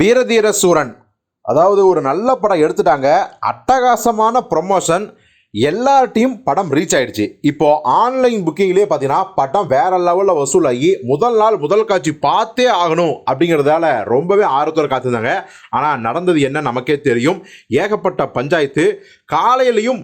வீரதீர சூரன். அதாவது ஒரு நல்ல படம் எடுத்துட்டாங்க. அட்டகாசமான ப்ரொமோஷன் எல்லார்ட்டையும் படம் ரீச் ஆயிடுச்சு. இப்போ ஆன்லைன் புக்கிங்லேயே பார்த்தீங்கன்னா படம் வேற லெவலில் வசூலாகி முதல் நாள் முதல் காட்சி பார்த்தே ஆகணும் அப்படிங்கிறதால ரொம்பவே ஆர்வத்தோடு காத்திருந்தாங்க. ஆனால் நடந்தது என்ன நமக்கே தெரியும். ஏகப்பட்ட பஞ்சாயத்து காலையிலையும்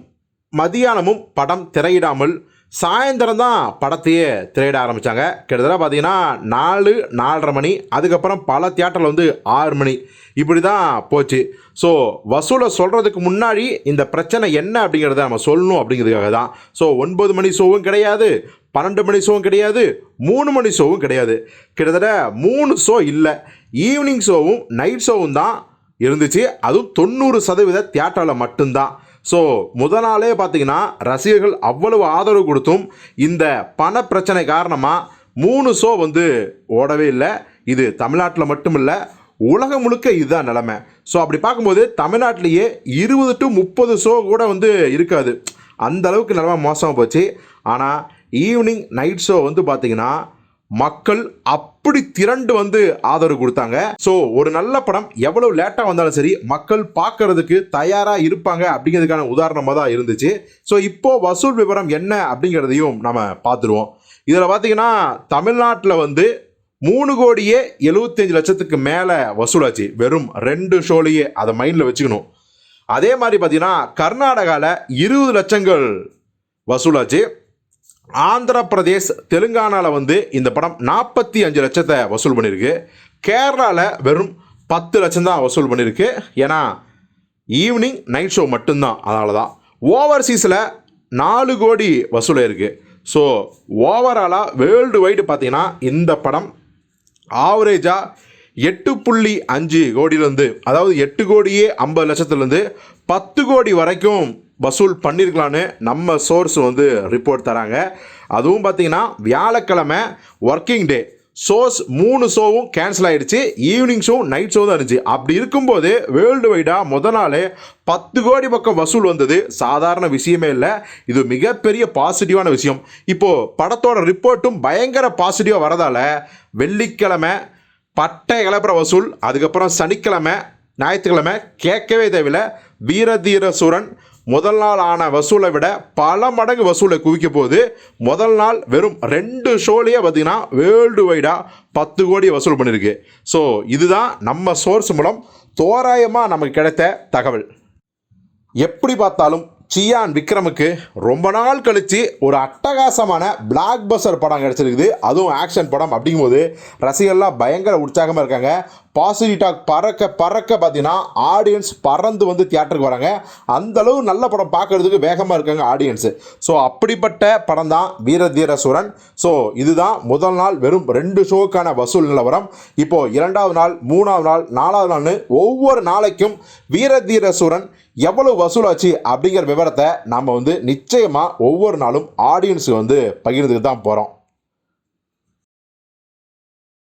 மதியானமும் படம் திரையிடாமல் சாயந்தரம் தான் படத்தையே திரையிட ஆரம்பித்தாங்க கிட்டத்தட்ட பார்த்தீங்கன்னா நாலு நாலரை மணி அதுக்கப்புறம் பல தியேட்டரில் வந்து ஆறு மணி. இப்படி தான் போச்சு. ஸோ வசூலை சொல்கிறதுக்கு முன்னாடி இந்த பிரச்சனை என்ன அப்படிங்கிறத நம்ம சொல்லணும் அப்படிங்கிறதுக்காக தான். ஸோ ஒன்பது மணி ஷோவும் கிடையாது பன்னெண்டு மணி ஷோவும் கிடையாது மூணு மணி ஷோவும் கிடையாது. கிட்டத்தட்ட மூணு ஷோ இல்லை. ஈவினிங் ஷோவும் நைட் ஷோவும் தான் இருந்துச்சு. அதுவும் தொண்ணூறு சதவீத தியேட்டரில் மட்டும்தான். ஸோ முத நாளே பார்த்தீங்கன்னா ரசிகர்கள் அவ்வளவு ஆதரவு கொடுத்தும் இந்த பண பிரச்சனை காரணமாக மூணு ஷோ வந்து ஓடவே இல்லை. இது தமிழ்நாட்டில் மட்டும் இல்லை உலகம் முழுக்க இதுதான் நிலமை. ஸோ அப்படி பார்க்கும்போது தமிழ்நாட்டிலேயே இருபது டு முப்பது ஷோ கூட வந்து இருக்காது. அந்த அளவுக்கு நிலமை மோசமாக போச்சு. ஆனால் ஈவினிங் நைட் ஷோ வந்து பார்த்தீங்கன்னா மக்கள் அப்படி திரண்டு வந்து ஆதரவு கொடுத்தாங்க. ஸோ ஒரு நல்ல படம் எவ்வளவு லேட்டாக வந்தாலும் சரி மக்கள் பார்க்கறதுக்கு தயாராக இருப்பாங்க அப்படிங்கிறதுக்கான உதாரணமாக தான் இருந்துச்சு. ஸோ இப்போ வசூல் விவரம் என்ன அப்படிங்கிறதையும் நம்ம பார்த்துருவோம். இதில் பார்த்தீங்கன்னா தமிழ்நாட்டில் வந்து மூணு கோடியே எழுபத்தஞ்சு லட்சத்துக்கு மேலே வசூலாச்சு. வெறும் ரெண்டு ஷோலையே அதை மைண்டில் வச்சுக்கணும். அதே மாதிரி பார்த்தீங்கன்னா கர்நாடகாவில் இருபது லட்சங்கள் வசூலாச்சு. ஆந்திர பிரதேஷ் தெலுங்கானாவில் வந்து இந்த படம் நாற்பத்தி அஞ்சு லட்சத்தை வசூல் பண்ணியிருக்கு கேரளாவில் வெறும் பத்து லட்சம் தான் வசூல் பண்ணியிருக்கு ஏன்னா ஈவினிங் நைட் ஷோ மட்டும்தான். அதனால தான் ஓவர்சீஸில் நாலு கோடி வசூல் இருக்குது ஸோ ஓவராலாக வேர்ல்டு வைடு பார்த்தீங்கன்னா இந்த படம் ஆவரேஜாக எட்டு புள்ளி அஞ்சு கோடியிலேருந்து அதாவது எட்டு கோடியே ஐம்பது லட்சத்துலேருந்து பத்து கோடி வரைக்கும் வசூல் பண்ணியிருக்கலான்னு நம்ம சோர்ஸ் வந்து ரிப்போர்ட் தராங்க. அதுவும் பார்த்தீங்கன்னா வியாழக்கிழமை ஒர்க்கிங் டே ஷோஸ் மூணு ஷோவும் கேன்சல் ஆகிடுச்சு ஈவினிங் ஷோ நைட் ஷோ தான் இருந்துச்சு. அப்படி இருக்கும்போது வேர்ல்டு வைடாக முத நாளே பத்து கோடி பக்கம் வசூல் வந்தது. சாதாரண விஷயமே இல்லை. இது மிகப்பெரிய பாசிட்டிவான விஷயம். இப்போது படத்தோட ரிப்போர்ட்டும் பயங்கர பாசிட்டிவாக வரதால வெள்ளிக்கிழமை பட்டை கிளப்புற வசூல் அதுக்கப்புறம் சனிக்கிழமை ஞாயிற்றுக்கிழமை கேட்கவே தேவையில்லை. வீரதீர சூரன் முதல் நாள் ஆன வசூலை விட பல மடங்கு வசூலை குவிக்க போது முதல் நாள் வெறும் ரெண்டு ஷோலேயே பார்த்தீங்கன்னா வேர்ல்டு வைடாக பத்து கோடி வசூல் பண்ணியிருக்கு. ஸோ இதுதான் நம்ம சோர்ஸ் மூலம் தோராயமாக நமக்கு கிடைத்த தகவல். எப்படி பார்த்தாலும் சியான் விக்ரமுக்கு ரொம்ப நாள் கழித்து ஒரு அட்டகாசமான பிளாக் பஸ்டர் படம் கிடச்சிருக்குது. அதுவும் ஆக்ஷன் படம் அப்படிங்கும்போது ரசிகர்லாம் பயங்கர உற்சாகமாக இருக்காங்க. பாசிட்டிவ் டாக் பறக்க பறக்க பார்த்தீங்கன்னா ஆடியன்ஸ் பறந்து வந்து தியேட்டருக்கு வராங்க. அந்தளவு நல்ல படம் பார்க்கறதுக்கு வேகமாக இருக்காங்க ஆடியன்ஸு ஸோ அப்படிப்பட்ட படம் தான் வீரதீர சூரன் ஸோ இதுதான் முதல் நாள் வெறும் ரெண்டு ஷோக்கான வசூல் நிலவரம். இப்போது இரண்டாவது நாள் மூணாவது நாள் நாலாவது நாள்னு ஒவ்வொரு நாளைக்கும் வீரதீர சூரன் எவ்வளவு வசூலாச்சு அப்படிங்கிற விவரத்தை நம்ம வந்து நிச்சயமாக ஒவ்வொரு நாளும் ஆடியன்ஸுக்கு வந்து பகிர்ந்துக்கு தான் போகிறோம்